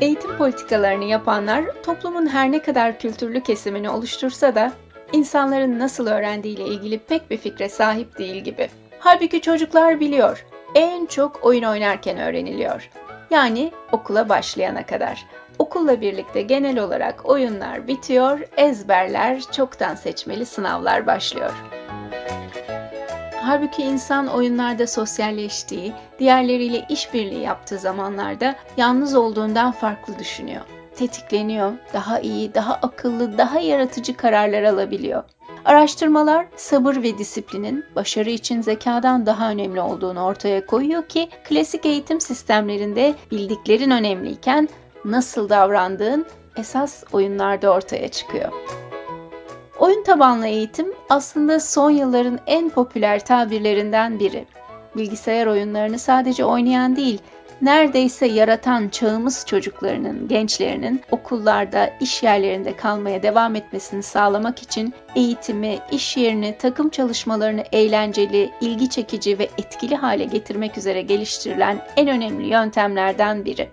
Eğitim politikalarını yapanlar toplumun her ne kadar kültürlü kesimini oluştursa da insanların nasıl öğrendiğiyle ilgili pek bir fikre sahip değil gibi. Halbuki çocuklar biliyor. En çok oyun oynarken öğreniliyor. Yani okula başlayana kadar. Okulla birlikte genel olarak oyunlar bitiyor, ezberler, çoktan seçmeli sınavlar başlıyor. Halbuki insan oyunlarda sosyalleştiği, diğerleriyle işbirliği yaptığı zamanlarda yalnız olduğundan farklı düşünüyor. Tetikleniyor, daha iyi, daha akıllı, daha yaratıcı kararlar alabiliyor. Araştırmalar sabır ve disiplinin başarı için zekadan daha önemli olduğunu ortaya koyuyor ki klasik eğitim sistemlerinde bildiklerin önemliyken nasıl davrandığın esas oyunlarda ortaya çıkıyor. Oyun tabanlı eğitim aslında son yılların en popüler tabirlerinden biri. Bilgisayar oyunlarını sadece oynayan değil, neredeyse yaratan çağımız çocuklarının, gençlerinin okullarda, iş yerlerinde kalmaya devam etmesini sağlamak için eğitimi, iş yerini, takım çalışmalarını eğlenceli, ilgi çekici ve etkili hale getirmek üzere geliştirilen en önemli yöntemlerden biri.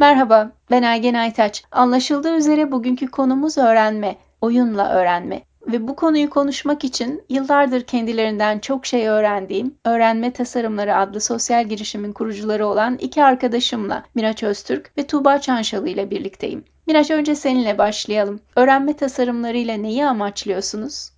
Merhaba, ben Aygen Aytaç. Anlaşıldığı üzere bugünkü konumuz öğrenme, oyunla öğrenme ve bu konuyu konuşmak için yıllardır kendilerinden çok şey öğrendiğim Öğrenme Tasarımları adlı sosyal girişimin kurucuları olan iki arkadaşımla Miraç Öztürk ve Tuğba Çanşalı ile birlikteyim. Miraç önce seninle başlayalım. Öğrenme tasarımlarıyla neyi amaçlıyorsunuz?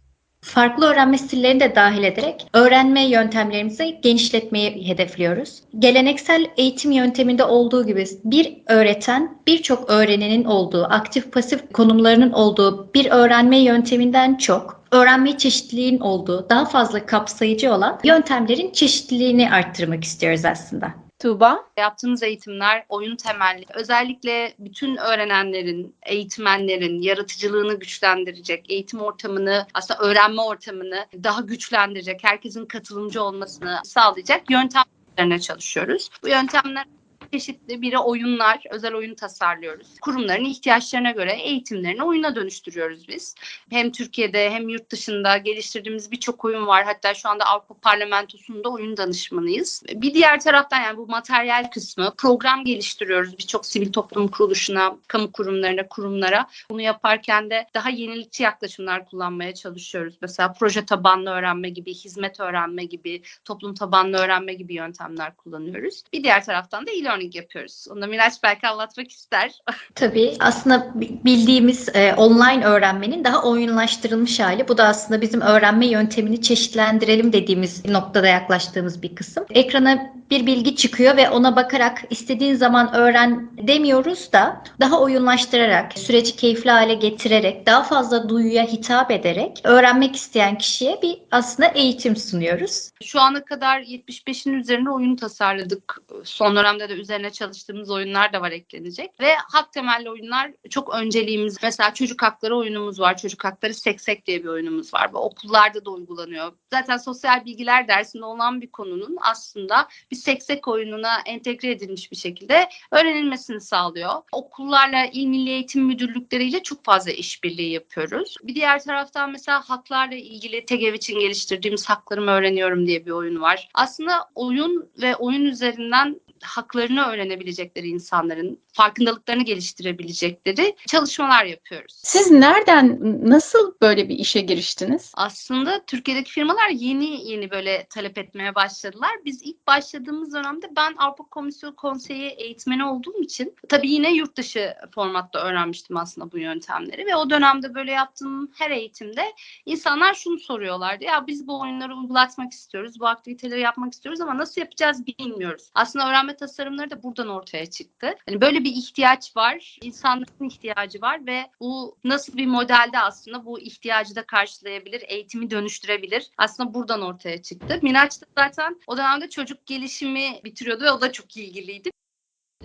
Farklı öğrenme stillerini de dahil ederek öğrenme yöntemlerimizi genişletmeyi hedefliyoruz. Geleneksel eğitim yönteminde olduğu gibi bir öğreten birçok öğrenenin olduğu, aktif pasif konumlarının olduğu bir öğrenme yönteminden çok öğrenme çeşitliliğin olduğu, daha fazla kapsayıcı olan yöntemlerin çeşitliliğini arttırmak istiyoruz aslında. Tuğba? Yaptığınız eğitimler oyun temelli. Özellikle bütün öğrenenlerin, eğitmenlerin yaratıcılığını güçlendirecek, eğitim ortamını, aslında öğrenme ortamını daha güçlendirecek, herkesin katılımcı olmasını sağlayacak yöntemlerine çalışıyoruz. Bu yöntemler çeşitli biri oyunlar, özel oyun tasarlıyoruz. Kurumların ihtiyaçlarına göre eğitimlerini oyuna dönüştürüyoruz biz. Hem Türkiye'de hem yurt dışında geliştirdiğimiz birçok oyun var. Hatta şu anda Avrupa Parlamentosu'nda oyun danışmanıyız. Bir diğer taraftan yani bu materyal kısmı program geliştiriyoruz birçok sivil toplum kuruluşuna, kamu kurumlarına, kurumlara. Bunu yaparken de daha yenilikçi yaklaşımlar kullanmaya çalışıyoruz. Mesela proje tabanlı öğrenme gibi, hizmet öğrenme gibi, toplum tabanlı öğrenme gibi yöntemler kullanıyoruz. Bir diğer taraftan da e-learning yapıyoruz. Onu da Miraç belki anlatmak ister. Tabii aslında bildiğimiz e, online öğrenmenin daha oyunlaştırılmış hali. Bu da aslında bizim öğrenme yöntemini çeşitlendirelim dediğimiz noktada yaklaştığımız bir kısım. Ekrana bir bilgi çıkıyor ve ona bakarak istediğin zaman öğren demiyoruz da daha oyunlaştırarak, süreci keyifli hale getirerek, daha fazla duyuya hitap ederek öğrenmek isteyen kişiye bir aslında eğitim sunuyoruz. Şu ana kadar 75'in üzerinde oyun tasarladık. Son dönemde de üzerine çalıştığımız oyunlar da var eklenecek. Ve hak temelli oyunlar çok önceliğimiz. Mesela çocuk hakları oyunumuz var. Çocuk hakları seksek diye bir oyunumuz var. Bu okullarda da uygulanıyor. Zaten sosyal bilgiler dersinde olan bir konunun aslında bir seksek oyununa entegre edilmiş bir şekilde öğrenilmesini sağlıyor. Okullarla İl Milli Eğitim Müdürlükleriyle çok fazla işbirliği yapıyoruz. Bir diğer taraftan mesela haklarla ilgili TEGEV için geliştirdiğimiz Haklarımı Öğreniyorum diye bir oyun var. Aslında oyun ve oyun üzerinden haklarını öğrenebilecekleri insanların farkındalıklarını geliştirebilecekleri çalışmalar yapıyoruz. Siz nereden, nasıl böyle bir işe giriştiniz? Aslında Türkiye'deki firmalar yeni yeni böyle talep etmeye başladılar. Biz ilk başladığımız dönemde ben Avrupa Komisyonu Konseyi eğitmeni olduğum için tabii yine yurt dışı formatta öğrenmiştim aslında bu yöntemleri ve o dönemde böyle yaptığım her eğitimde insanlar şunu soruyorlardı. Ya biz bu oyunları uygulatmak istiyoruz, bu aktiviteleri yapmak istiyoruz ama nasıl yapacağız bilmiyoruz. Aslında öğrenme tasarımları da buradan ortaya çıktı. Hani böyle bir ihtiyaç var, insanların ihtiyacı var ve bu nasıl bir modelde aslında bu ihtiyacı da karşılayabilir, eğitimi dönüştürebilir. Aslında buradan ortaya çıktı. Miraç da zaten o dönemde çocuk gelişimi bitiriyordu ve o da çok ilgiliydi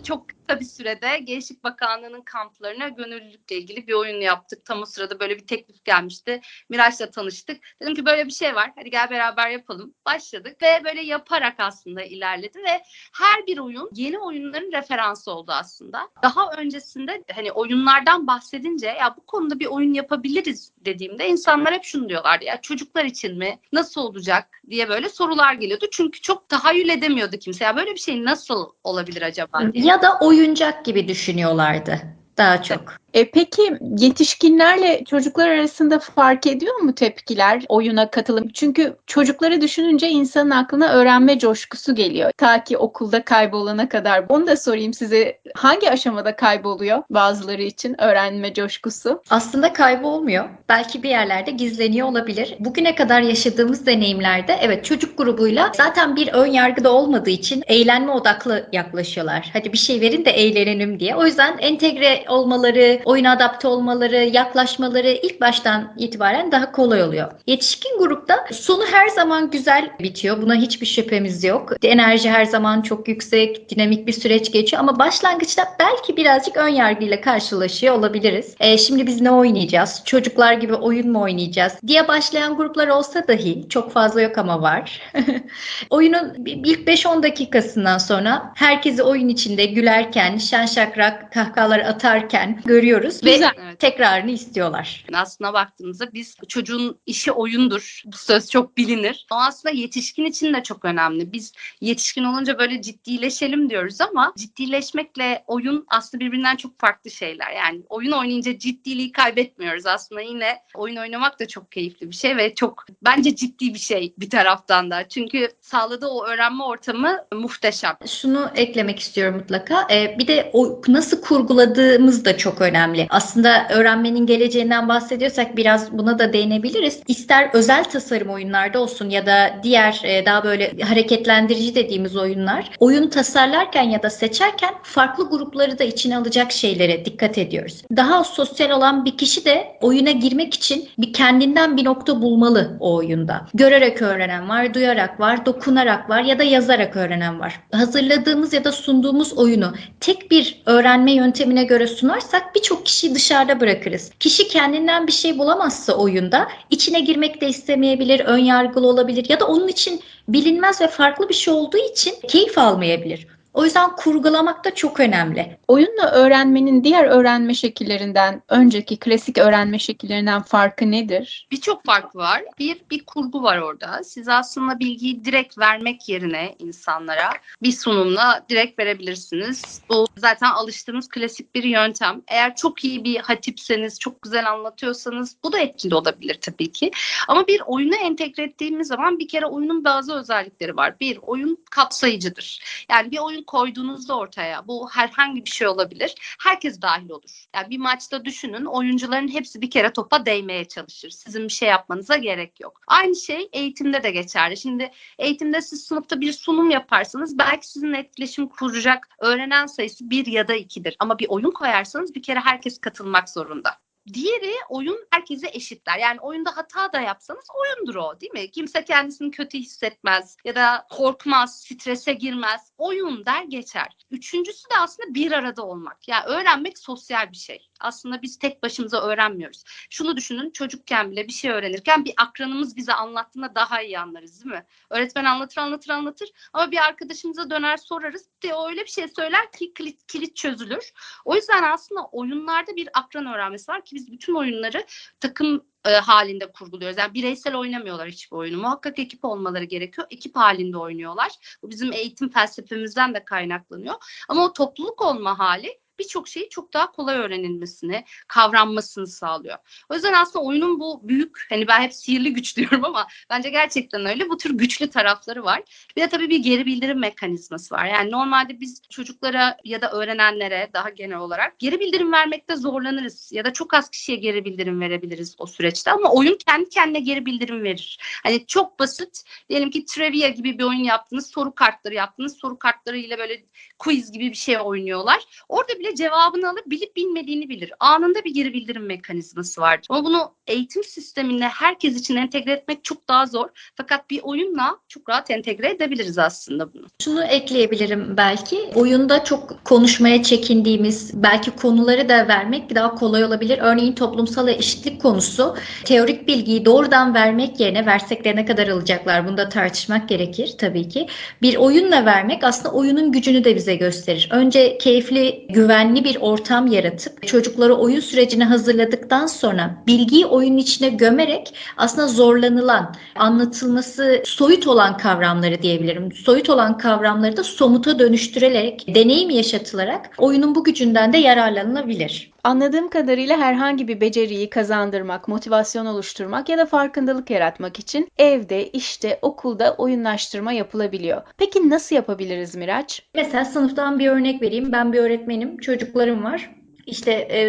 çok kısa bir sürede Gençlik Bakanlığı'nın kamplarına gönüllülükle ilgili bir oyun yaptık. Tam o sırada böyle bir teklif gelmişti. Miraç'la tanıştık. Dedim ki böyle bir şey var. Hadi gel beraber yapalım. Başladık ve böyle yaparak aslında ilerledi ve her bir oyun yeni oyunların referansı oldu aslında. Daha öncesinde hani oyunlardan bahsedince ya bu konuda bir oyun yapabiliriz dediğimde insanlar hep şunu diyorlardı. Ya çocuklar için mi? Nasıl olacak? diye böyle sorular geliyordu. Çünkü çok tahayyül edemiyordu kimse. Ya böyle bir şey nasıl olabilir acaba diye. Ya da oyuncak gibi düşünüyorlardı daha çok. E peki yetişkinlerle çocuklar arasında fark ediyor mu tepkiler oyuna katılım? Çünkü çocukları düşününce insanın aklına öğrenme coşkusu geliyor. Ta ki okulda kaybolana kadar. Onu da sorayım size. Hangi aşamada kayboluyor bazıları için öğrenme coşkusu? Aslında kaybolmuyor. Belki bir yerlerde gizleniyor olabilir. Bugüne kadar yaşadığımız deneyimlerde evet çocuk grubuyla zaten bir ön yargıda olmadığı için eğlenme odaklı yaklaşıyorlar. Hadi bir şey verin de eğlenelim diye. O yüzden entegre olmaları, oyuna adapte olmaları, yaklaşmaları ilk baştan itibaren daha kolay oluyor. Yetişkin grupta sonu her zaman güzel bitiyor. Buna hiçbir şüphemiz yok. Enerji her zaman çok yüksek, dinamik bir süreç geçiyor ama başlangıçta belki birazcık ön yargıyla karşılaşıyor olabiliriz. E, şimdi biz ne oynayacağız? Çocuklar gibi oyun mu oynayacağız? diye başlayan gruplar olsa dahi çok fazla yok ama var. Oyunun ilk 5-10 dakikasından sonra herkesi oyun içinde gülerken, şen şakrak kahkahalar atarken görüyoruz ve Güzel. Evet. tekrarını istiyorlar. Aslına baktığımızda biz çocuğun işi oyundur. Bu söz çok bilinir. O aslında yetişkin için de çok önemli. Biz yetişkin olunca böyle ciddileşelim diyoruz ama ciddileşmekle oyun aslında birbirinden çok farklı şeyler. Yani oyun oynayınca ciddiliği kaybetmiyoruz. Aslında yine oyun oynamak da çok keyifli bir şey ve çok bence ciddi bir şey bir taraftan da. Çünkü sağladığı o öğrenme ortamı muhteşem. Şunu eklemek istiyorum mutlaka. Ee, bir de o nasıl kurguladığımız da çok önemli. Aslında öğrenmenin geleceğinden bahsediyorsak biraz buna da değinebiliriz. İster özel tasarım oyunlarda olsun ya da diğer e, daha böyle hareketlendirici dediğimiz oyunlar. Oyun tasarlarken ya da seçerken farklı grupları da içine alacak şeylere dikkat ediyoruz. Daha sosyal olan bir kişi de oyuna girmek için bir kendinden bir nokta bulmalı o oyunda. Görerek öğrenen var, duyarak var, dokunarak var ya da yazarak öğrenen var. Hazırladığımız ya da sunduğumuz oyunu tek bir öğrenme yöntemine göre sunarsak birçok kişiyi dışarıda bırakırız. Kişi kendinden bir şey bulamazsa oyunda içine girmek de istemeyebilir, ön yargılı olabilir ya da onun için bilinmez ve farklı bir şey olduğu için keyif almayabilir. O yüzden kurgulamak da çok önemli. Oyunla öğrenmenin diğer öğrenme şekillerinden, önceki klasik öğrenme şekillerinden farkı nedir? Birçok farkı var. Bir, bir kurgu var orada. Siz aslında bilgiyi direkt vermek yerine insanlara bir sunumla direkt verebilirsiniz. Bu zaten alıştığımız klasik bir yöntem. Eğer çok iyi bir hatipseniz, çok güzel anlatıyorsanız bu da etkili olabilir tabii ki. Ama bir oyuna entegre ettiğimiz zaman bir kere oyunun bazı özellikleri var. Bir, oyun kapsayıcıdır. Yani bir oyun koyduğunuzda ortaya bu herhangi bir şey olabilir. Herkes dahil olur. Yani bir maçta düşünün oyuncuların hepsi bir kere topa değmeye çalışır. Sizin bir şey yapmanıza gerek yok. Aynı şey eğitimde de geçerli. Şimdi eğitimde siz sınıfta bir sunum yaparsanız belki sizinle etkileşim kuracak öğrenen sayısı bir ya da ikidir. Ama bir oyun koyarsanız bir kere herkes katılmak zorunda. Diğeri oyun herkese eşitler. Yani oyunda hata da yapsanız oyundur o değil mi? Kimse kendisini kötü hissetmez ya da korkmaz, strese girmez. Oyun der geçer. Üçüncüsü de aslında bir arada olmak. Yani öğrenmek sosyal bir şey. Aslında biz tek başımıza öğrenmiyoruz. Şunu düşünün çocukken bile bir şey öğrenirken bir akranımız bize anlattığında daha iyi anlarız değil mi? Öğretmen anlatır anlatır anlatır ama bir arkadaşımıza döner sorarız. De öyle bir şey söyler ki kilit, kilit çözülür. O yüzden aslında oyunlarda bir akran öğrenmesi var ki biz bütün oyunları takım e, halinde kurguluyoruz. Yani bireysel oynamıyorlar hiçbir oyunu. Muhakkak ekip olmaları gerekiyor. Ekip halinde oynuyorlar. Bu bizim eğitim felsefemizden de kaynaklanıyor. Ama o topluluk olma hali birçok şeyi çok daha kolay öğrenilmesini, kavranmasını sağlıyor. O yüzden aslında oyunun bu büyük, hani ben hep sihirli güç diyorum ama bence gerçekten öyle. Bu tür güçlü tarafları var. Bir de tabii bir geri bildirim mekanizması var. Yani normalde biz çocuklara ya da öğrenenlere daha genel olarak geri bildirim vermekte zorlanırız. Ya da çok az kişiye geri bildirim verebiliriz o süreçte. Ama oyun kendi kendine geri bildirim verir. Hani çok basit, diyelim ki trivia gibi bir oyun yaptınız, soru kartları yaptınız. Soru kartları ile böyle quiz gibi bir şey oynuyorlar. Orada bile cevabını alıp bilip bilmediğini bilir. Anında bir geri bildirim mekanizması vardır. Ama bunu eğitim sisteminde herkes için entegre etmek çok daha zor. Fakat bir oyunla çok rahat entegre edebiliriz aslında bunu. Şunu ekleyebilirim belki. Oyunda çok konuşmaya çekindiğimiz belki konuları da vermek daha kolay olabilir. Örneğin toplumsal eşitlik konusu teorik bilgiyi doğrudan vermek yerine versek de ne kadar alacaklar bunu da tartışmak gerekir tabii ki. Bir oyunla vermek aslında oyunun gücünü de bize gösterir. Önce keyifli, güven güvenli bir ortam yaratıp çocukları oyun sürecine hazırladıktan sonra bilgiyi oyunun içine gömerek aslında zorlanılan, anlatılması soyut olan kavramları diyebilirim. Soyut olan kavramları da somuta dönüştürerek, deneyim yaşatılarak oyunun bu gücünden de yararlanılabilir. Anladığım kadarıyla herhangi bir beceriyi kazandırmak, motivasyon oluşturmak ya da farkındalık yaratmak için evde, işte, okulda oyunlaştırma yapılabiliyor. Peki nasıl yapabiliriz Miraç? Mesela sınıftan bir örnek vereyim. Ben bir öğretmenim, çocuklarım var. İşte e,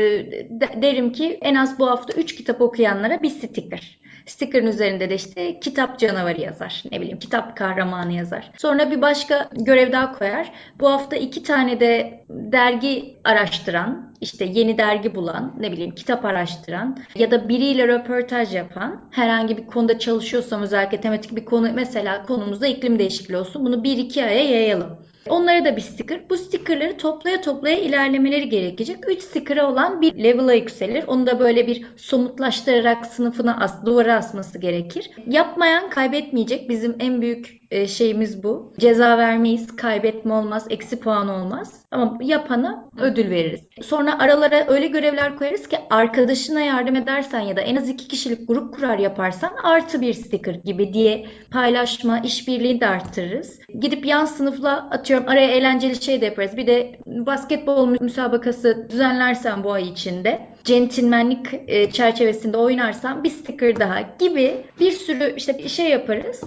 de- derim ki en az bu hafta 3 kitap okuyanlara bir sticker. Sticker'ın üzerinde de işte kitap canavarı yazar. Ne bileyim kitap kahramanı yazar. Sonra bir başka görev daha koyar. Bu hafta iki tane de dergi araştıran, işte yeni dergi bulan, ne bileyim kitap araştıran ya da biriyle röportaj yapan, herhangi bir konuda çalışıyorsam özellikle tematik bir konu mesela konumuzda iklim değişikliği olsun. Bunu bir iki aya yayalım. Onlara da bir sticker. Bu stickerları toplaya toplaya ilerlemeleri gerekecek. 3 sticker'a olan bir level'a yükselir. Onu da böyle bir somutlaştırarak sınıfına as, duvara asması gerekir. Yapmayan kaybetmeyecek. Bizim en büyük e, şeyimiz bu. Ceza vermeyiz, kaybetme olmaz, eksi puan olmaz. Ama yapana ödül veririz. Sonra aralara öyle görevler koyarız ki arkadaşına yardım edersen ya da en az iki kişilik grup kurar yaparsan artı bir sticker gibi diye paylaşma, işbirliğini de arttırırız. Gidip yan sınıfla atıyorum araya eğlenceli şey de yaparız. Bir de basketbol müsabakası düzenlersen bu ay içinde centilmenlik e, çerçevesinde oynarsan bir sticker daha gibi bir sürü işte şey yaparız.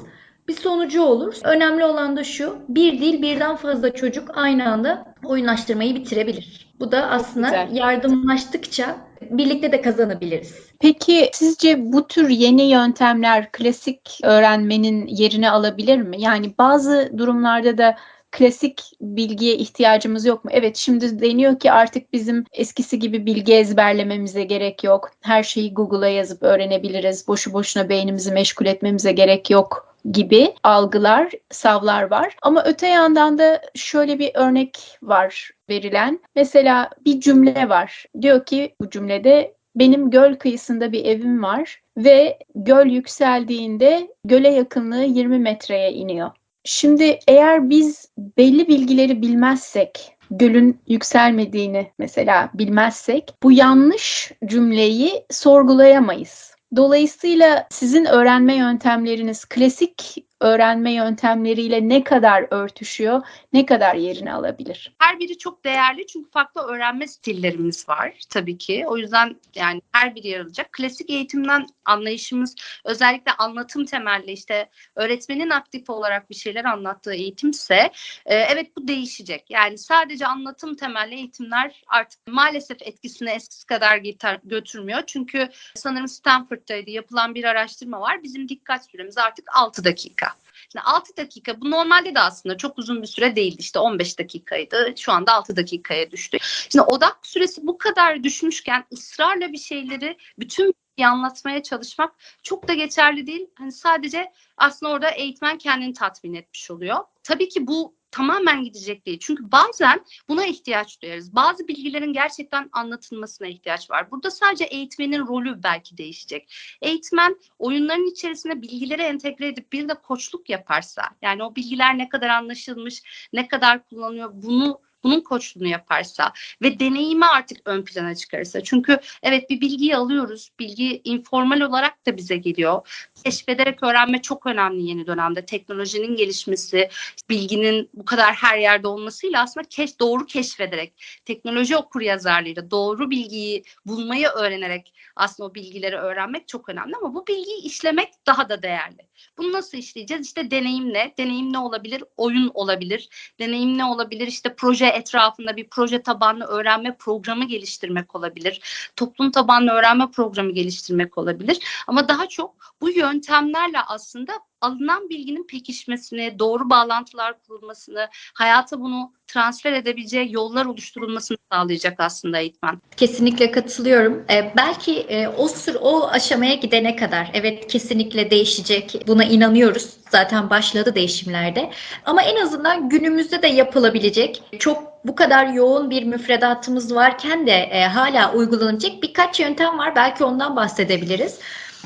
Bir sonucu olur. Önemli olan da şu. Bir değil birden fazla çocuk aynı anda oyunlaştırmayı bitirebilir. Bu da aslında güzel. yardımlaştıkça birlikte de kazanabiliriz. Peki sizce bu tür yeni yöntemler klasik öğrenmenin yerini alabilir mi? Yani bazı durumlarda da klasik bilgiye ihtiyacımız yok mu? Evet şimdi deniyor ki artık bizim eskisi gibi bilgi ezberlememize gerek yok. Her şeyi Google'a yazıp öğrenebiliriz. Boşu boşuna beynimizi meşgul etmemize gerek yok gibi algılar, savlar var. Ama öte yandan da şöyle bir örnek var verilen. Mesela bir cümle var. Diyor ki bu cümlede benim göl kıyısında bir evim var ve göl yükseldiğinde göle yakınlığı 20 metreye iniyor. Şimdi eğer biz belli bilgileri bilmezsek, gölün yükselmediğini mesela bilmezsek bu yanlış cümleyi sorgulayamayız. Dolayısıyla sizin öğrenme yöntemleriniz klasik öğrenme yöntemleriyle ne kadar örtüşüyor, ne kadar yerini alabilir? Her biri çok değerli çünkü farklı öğrenme stillerimiz var tabii ki. O yüzden yani her biri yer alacak. Klasik eğitimden anlayışımız özellikle anlatım temelli işte öğretmenin aktif olarak bir şeyler anlattığı eğitimse e, evet bu değişecek. Yani sadece anlatım temelli eğitimler artık maalesef etkisini eskisi kadar gitar- götürmüyor. Çünkü sanırım Stanford'daydı yapılan bir araştırma var. Bizim dikkat süremiz artık 6 dakika. Şimdi 6 dakika bu normalde de aslında çok uzun bir süre değildi. İşte 15 dakikaydı. Şu anda 6 dakikaya düştü. Şimdi odak süresi bu kadar düşmüşken ısrarla bir şeyleri bütün bilgiyi anlatmaya çalışmak çok da geçerli değil. Hani sadece aslında orada eğitmen kendini tatmin etmiş oluyor. Tabii ki bu tamamen gidecek değil. Çünkü bazen buna ihtiyaç duyarız. Bazı bilgilerin gerçekten anlatılmasına ihtiyaç var. Burada sadece eğitmenin rolü belki değişecek. Eğitmen oyunların içerisine bilgileri entegre edip bir de koçluk yaparsa, yani o bilgiler ne kadar anlaşılmış, ne kadar kullanıyor bunu bunun koçluğunu yaparsa ve deneyimi artık ön plana çıkarırsa. Çünkü evet bir bilgiyi alıyoruz. Bilgi informal olarak da bize geliyor. Keşfederek öğrenme çok önemli yeni dönemde. Teknolojinin gelişmesi, bilginin bu kadar her yerde olmasıyla aslında keş, doğru keşfederek, teknoloji okur yazarlığıyla doğru bilgiyi bulmayı öğrenerek aslında o bilgileri öğrenmek çok önemli ama bu bilgiyi işlemek daha da değerli. Bunu nasıl işleyeceğiz? İşte deneyimle, deneyim ne olabilir? Oyun olabilir. Deneyim ne olabilir? İşte proje etrafında bir proje tabanlı öğrenme programı geliştirmek olabilir. Toplum tabanlı öğrenme programı geliştirmek olabilir. Ama daha çok bu yöntemlerle aslında alınan bilginin pekişmesini, doğru bağlantılar kurulmasını, hayata bunu transfer edebileceği yollar oluşturulmasını sağlayacak aslında eğitmen. Kesinlikle katılıyorum. Ee, belki e, o sır o aşamaya gidene kadar evet kesinlikle değişecek. Buna inanıyoruz. Zaten başladı değişimlerde. Ama en azından günümüzde de yapılabilecek çok bu kadar yoğun bir müfredatımız varken de e, hala uygulanacak birkaç yöntem var. Belki ondan bahsedebiliriz.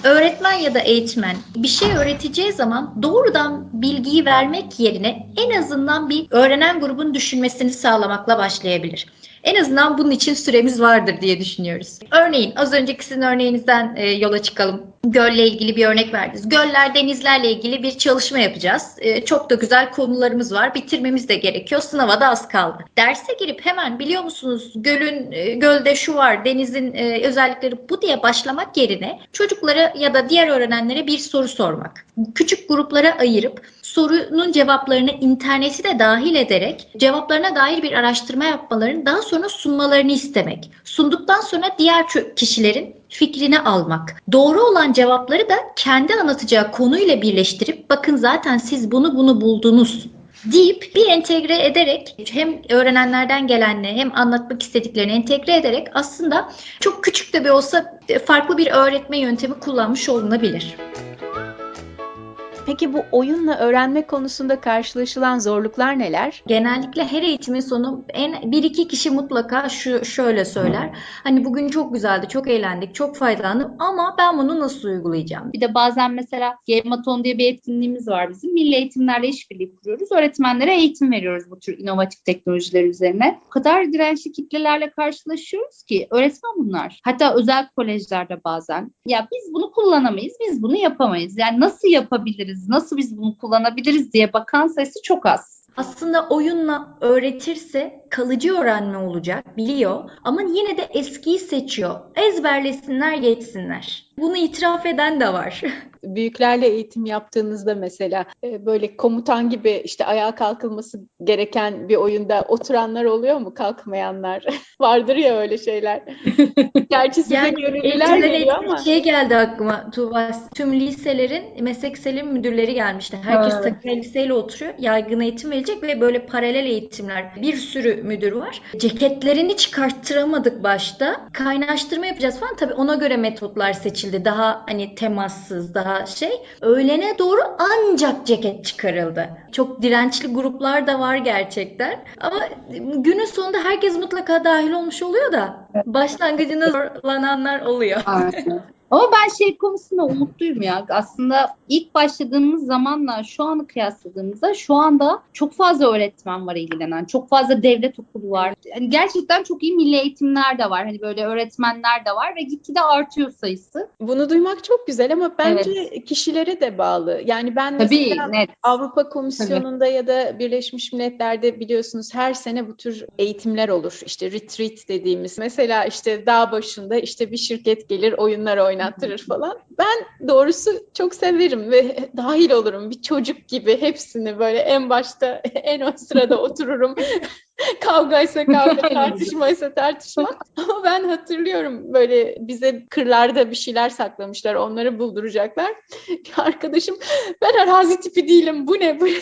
Öğretmen ya da eğitmen bir şey öğreteceği zaman doğrudan bilgiyi vermek yerine en azından bir öğrenen grubun düşünmesini sağlamakla başlayabilir. En azından bunun için süremiz vardır diye düşünüyoruz. Örneğin az önceki sizin örneğinizden e, yola çıkalım. Gölle ilgili bir örnek verdiniz. Göller, denizlerle ilgili bir çalışma yapacağız. E, çok da güzel konularımız var. Bitirmemiz de gerekiyor. Sınava da az kaldı. Derse girip hemen biliyor musunuz gölün e, gölde şu var, denizin e, özellikleri bu diye başlamak yerine çocuklara ya da diğer öğrenenlere bir soru sormak. Küçük gruplara ayırıp sorunun cevaplarını interneti de dahil ederek cevaplarına dair bir araştırma yapmalarını daha sonra sunmalarını istemek. Sunduktan sonra diğer kişilerin fikrini almak. Doğru olan cevapları da kendi anlatacağı konuyla birleştirip bakın zaten siz bunu bunu buldunuz deyip bir entegre ederek hem öğrenenlerden gelenle hem anlatmak istediklerini entegre ederek aslında çok küçük de bir olsa farklı bir öğretme yöntemi kullanmış olunabilir. Peki bu oyunla öğrenme konusunda karşılaşılan zorluklar neler? Genellikle her eğitimin sonu en bir iki kişi mutlaka şu şöyle söyler. Hani bugün çok güzeldi, çok eğlendik, çok faydalandım ama ben bunu nasıl uygulayacağım? Bir de bazen mesela Gevmaton diye bir etkinliğimiz var bizim. Milli eğitimlerle işbirliği kuruyoruz. Öğretmenlere eğitim veriyoruz bu tür inovatif teknolojiler üzerine. O kadar dirençli kitlelerle karşılaşıyoruz ki öğretmen bunlar. Hatta özel kolejlerde bazen. Ya biz bunu kullanamayız, biz bunu yapamayız. Yani nasıl yapabiliriz, nasıl biz bunu kullanabiliriz diye bakan sayısı çok az. Aslında oyunla öğretirse kalıcı öğrenme olacak, biliyor ama yine de eskiyi seçiyor. Ezberlesinler, geçsinler. Bunu itiraf eden de var. Büyüklerle eğitim yaptığınızda mesela e, böyle komutan gibi işte ayağa kalkılması gereken bir oyunda oturanlar oluyor mu? Kalkmayanlar. Vardır ya öyle şeyler. Gerçi size Yani gönüllüler geliyor ama. şey geldi aklıma Tuğba. Tüm liselerin meslek selim müdürleri gelmişti. Herkes Evet. takım elbiseyle oturuyor. Yaygın eğitim verecek ve böyle paralel eğitimler. Bir sürü müdür var. Ceketlerini çıkarttıramadık başta. Kaynaştırma yapacağız falan. Tabii ona göre metotlar seçildi. Daha hani temassız, daha şey. Öğlene doğru ancak ceket çıkarıldı. Çok dirençli gruplar da var gerçekten. Ama günün sonunda herkes mutlaka dahil olmuş oluyor da başlangıcında zorlananlar oluyor. Ama ben şey konusunda umutluyum ya. Aslında ilk başladığımız zamanla şu anı kıyasladığımızda şu anda çok fazla öğretmen var ilgilenen. Çok fazla devlet okulu var. Yani gerçekten çok iyi milli eğitimler de var. Hani böyle öğretmenler de var ve gitgide artıyor sayısı. Bunu duymak çok güzel ama bence kişilere de bağlı. Yani ben Tabii net. Avrupa Komisyonu'nda ya da Birleşmiş Milletler'de biliyorsunuz her sene bu tür eğitimler olur. İşte retreat dediğimiz. Mesela işte dağ başında işte bir şirket gelir oyunlar oynattırır falan. Ben doğrusu çok severim ve dahil olurum. Bir çocuk gibi hepsini böyle en başta en ön sırada otururum. Kavgaysa kavga, tartışmaysa tartışma. Ama ben hatırlıyorum böyle bize kırlarda bir şeyler saklamışlar. Onları bulduracaklar. Arkadaşım ben arazi tipi değilim. Bu ne? Bu ne?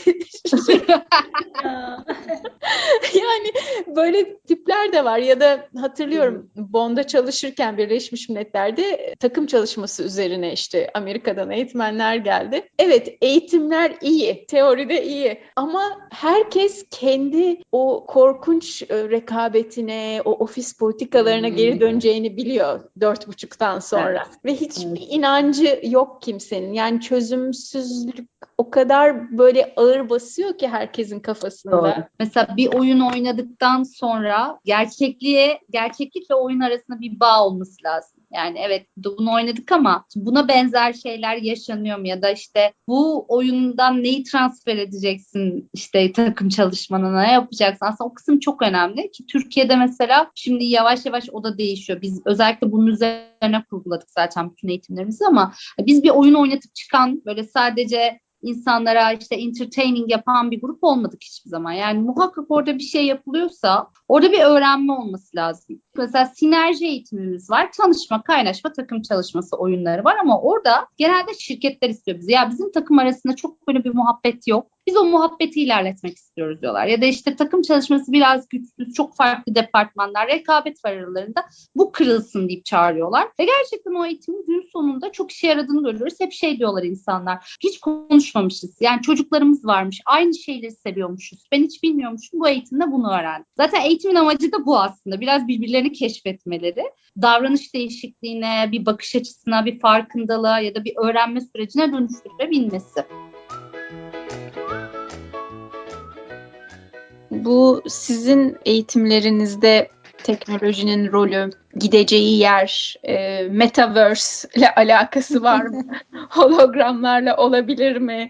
yani böyle tipler de var ya da hatırlıyorum Bond'a çalışırken Birleşmiş Milletler'de e, takım çalışması üzerine işte Amerika'dan eğitmenler geldi. Evet eğitimler iyi, teoride iyi ama herkes kendi o korkunç e, rekabetine, o ofis politikalarına Hmm. geri döneceğini biliyor dört buçuktan sonra. Ve hiçbir inancı yok kimsenin. Yani çözümsüzlük o kadar böyle ağır basıyor ki herkesin kafasında. Doğru. Mesela bir oyun oynadıktan sonra gerçekliğe, gerçeklikle oyun arasında bir bağ olması lazım. Yani evet bunu oynadık ama buna benzer şeyler yaşanıyor mu ya da işte bu oyundan neyi transfer edeceksin işte takım çalışmanına ne yapacaksın aslında o kısım çok önemli ki Türkiye'de mesela şimdi yavaş yavaş o da değişiyor. Biz özellikle bunun üzerine kurguladık zaten bütün eğitimlerimizi ama biz bir oyun oynatıp çıkan böyle sadece insanlara işte entertaining yapan bir grup olmadık hiçbir zaman. Yani muhakkak orada bir şey yapılıyorsa orada bir öğrenme olması lazım. Mesela sinerji eğitimimiz var. Tanışma, kaynaşma, takım çalışması oyunları var ama orada genelde şirketler istiyor bizi. Ya bizim takım arasında çok böyle bir muhabbet yok. Biz o muhabbeti ilerletmek istiyoruz diyorlar. Ya da işte takım çalışması biraz güçsüz, çok farklı departmanlar, rekabet var aralarında. Bu kırılsın deyip çağırıyorlar. Ve gerçekten o eğitimin gün sonunda çok işe yaradığını görüyoruz. Hep şey diyorlar insanlar. Hiç konuşmamışız. Yani çocuklarımız varmış. Aynı şeyleri seviyormuşuz. Ben hiç bilmiyormuşum. Bu eğitimde bunu öğrendim. Zaten eğitimin amacı da bu aslında. Biraz birbirlerini keşfetmeleri. Davranış değişikliğine, bir bakış açısına, bir farkındalığa ya da bir öğrenme sürecine dönüştürebilmesi. Bu sizin eğitimlerinizde Teknolojinin rolü, gideceği yer, e, metaverse ile alakası var mı? Hologramlarla olabilir mi?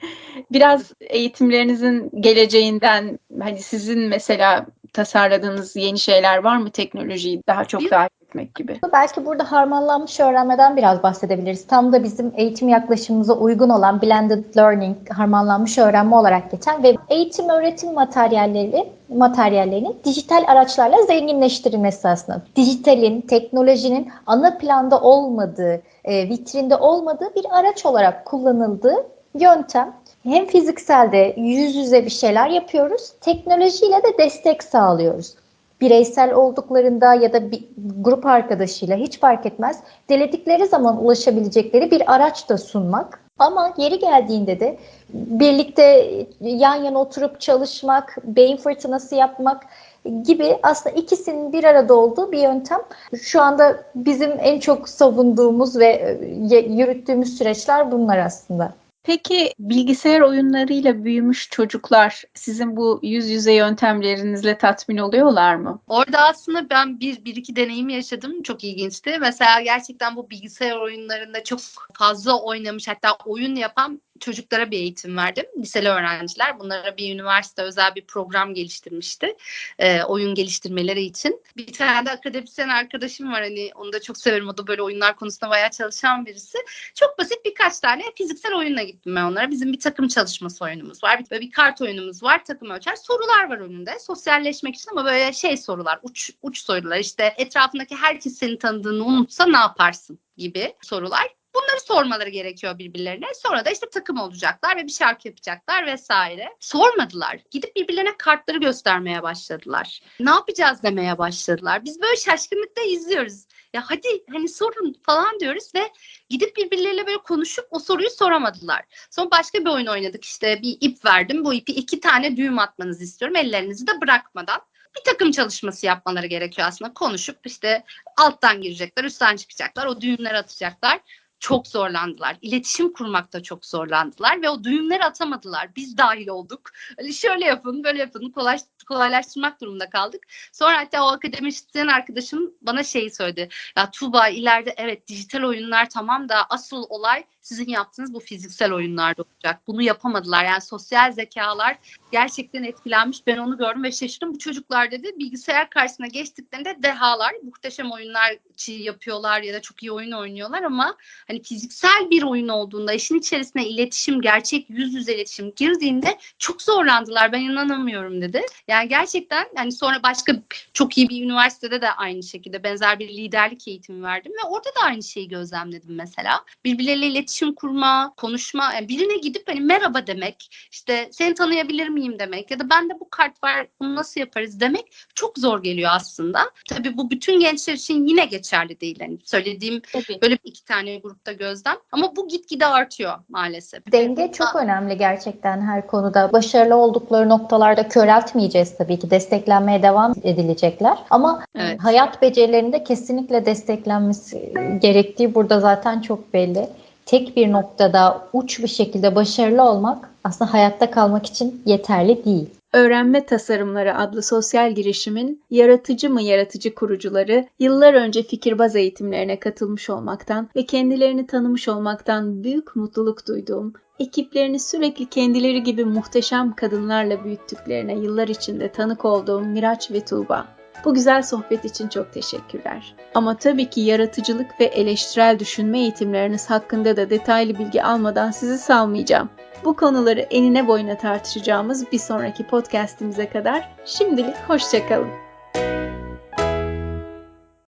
Biraz eğitimlerinizin geleceğinden, hani sizin mesela tasarladığınız yeni şeyler var mı teknolojiyi daha çok dahil etmek gibi? Belki burada harmanlanmış öğrenmeden biraz bahsedebiliriz. Tam da bizim eğitim yaklaşımımıza uygun olan blended learning, harmanlanmış öğrenme olarak geçen ve eğitim öğretim materyalleri materyallerinin dijital araçlarla zenginleştirilmesi aslında. Dijitalin, teknolojinin ana planda olmadığı, e, vitrinde olmadığı bir araç olarak kullanıldığı yöntem. Hem fizikselde yüz yüze bir şeyler yapıyoruz, teknolojiyle de destek sağlıyoruz bireysel olduklarında ya da bir grup arkadaşıyla hiç fark etmez diledikleri zaman ulaşabilecekleri bir araç da sunmak. Ama yeri geldiğinde de birlikte yan yana oturup çalışmak, beyin fırtınası yapmak gibi aslında ikisinin bir arada olduğu bir yöntem. Şu anda bizim en çok savunduğumuz ve yürüttüğümüz süreçler bunlar aslında. Peki bilgisayar oyunlarıyla büyümüş çocuklar sizin bu yüz yüze yöntemlerinizle tatmin oluyorlar mı? Orada aslında ben bir, bir iki deneyim yaşadım. Çok ilginçti. Mesela gerçekten bu bilgisayar oyunlarında çok fazla oynamış hatta oyun yapan çocuklara bir eğitim verdim. Liseli öğrenciler. Bunlara bir üniversite özel bir program geliştirmişti. E, oyun geliştirmeleri için. Bir tane de akademisyen arkadaşım var. Hani onu da çok severim. O da böyle oyunlar konusunda bayağı çalışan birisi. Çok basit birkaç tane fiziksel oyunla gittim ben onlara. Bizim bir takım çalışması oyunumuz var. Bir, bir kart oyunumuz var. Takım ölçer. Sorular var önünde. Sosyalleşmek için ama böyle şey sorular. Uç, uç sorular. İşte etrafındaki herkes seni tanıdığını unutsa ne yaparsın gibi sorular. Bunları sormaları gerekiyor birbirlerine. Sonra da işte takım olacaklar ve bir şarkı yapacaklar vesaire. Sormadılar. Gidip birbirlerine kartları göstermeye başladılar. Ne yapacağız demeye başladılar. Biz böyle şaşkınlıkla izliyoruz. Ya hadi hani sorun falan diyoruz ve gidip birbirleriyle böyle konuşup o soruyu soramadılar. Sonra başka bir oyun oynadık işte bir ip verdim. Bu ipi iki tane düğüm atmanızı istiyorum ellerinizi de bırakmadan bir takım çalışması yapmaları gerekiyor aslında. Konuşup işte alttan girecekler, üstten çıkacaklar, o düğümleri atacaklar çok zorlandılar. İletişim kurmakta çok zorlandılar ve o düğümleri atamadılar. Biz dahil olduk. Hani şöyle yapın, böyle yapın, kolay, kolaylaştırmak durumunda kaldık. Sonra hatta o akademisyen arkadaşım bana şeyi söyledi. Ya Tuğba ileride evet dijital oyunlar tamam da asıl olay sizin yaptığınız bu fiziksel oyunlarda olacak. Bunu yapamadılar. Yani sosyal zekalar gerçekten etkilenmiş. Ben onu gördüm ve şaşırdım. Bu çocuklar dedi bilgisayar karşısına geçtiklerinde dehalar. Muhteşem oyunlar yapıyorlar ya da çok iyi oyun oynuyorlar ama hani fiziksel bir oyun olduğunda işin içerisine iletişim, gerçek yüz yüze iletişim girdiğinde çok zorlandılar. Ben inanamıyorum dedi. Yani gerçekten hani sonra başka çok iyi bir üniversitede de aynı şekilde benzer bir liderlik eğitimi verdim ve orada da aynı şeyi gözlemledim mesela. Birbirleriyle iletişim kurma, konuşma, yani birine gidip hani merhaba demek, işte seni tanıyabilir miyim demek ya da bende bu kart var bunu nasıl yaparız demek çok zor geliyor aslında. Tabii bu bütün gençler için yine geçerli değil. Yani söylediğim Tabii. böyle iki tane grupta gözlem ama bu gitgide artıyor maalesef. Denge çok önemli gerçekten her konuda. Başarılı oldukları noktalarda köreltmeyeceğiz tabii ki. Desteklenmeye devam edilecekler. Ama evet. hayat becerilerinde kesinlikle desteklenmesi gerektiği burada zaten çok belli tek bir noktada uç bir şekilde başarılı olmak aslında hayatta kalmak için yeterli değil. Öğrenme Tasarımları adlı sosyal girişimin yaratıcı mı yaratıcı kurucuları yıllar önce fikirbaz eğitimlerine katılmış olmaktan ve kendilerini tanımış olmaktan büyük mutluluk duyduğum, ekiplerini sürekli kendileri gibi muhteşem kadınlarla büyüttüklerine yıllar içinde tanık olduğum Miraç ve Tuğba. Bu güzel sohbet için çok teşekkürler. Ama tabii ki yaratıcılık ve eleştirel düşünme eğitimleriniz hakkında da detaylı bilgi almadan sizi salmayacağım. Bu konuları enine boyuna tartışacağımız bir sonraki podcast'imize kadar şimdilik hoşçakalın.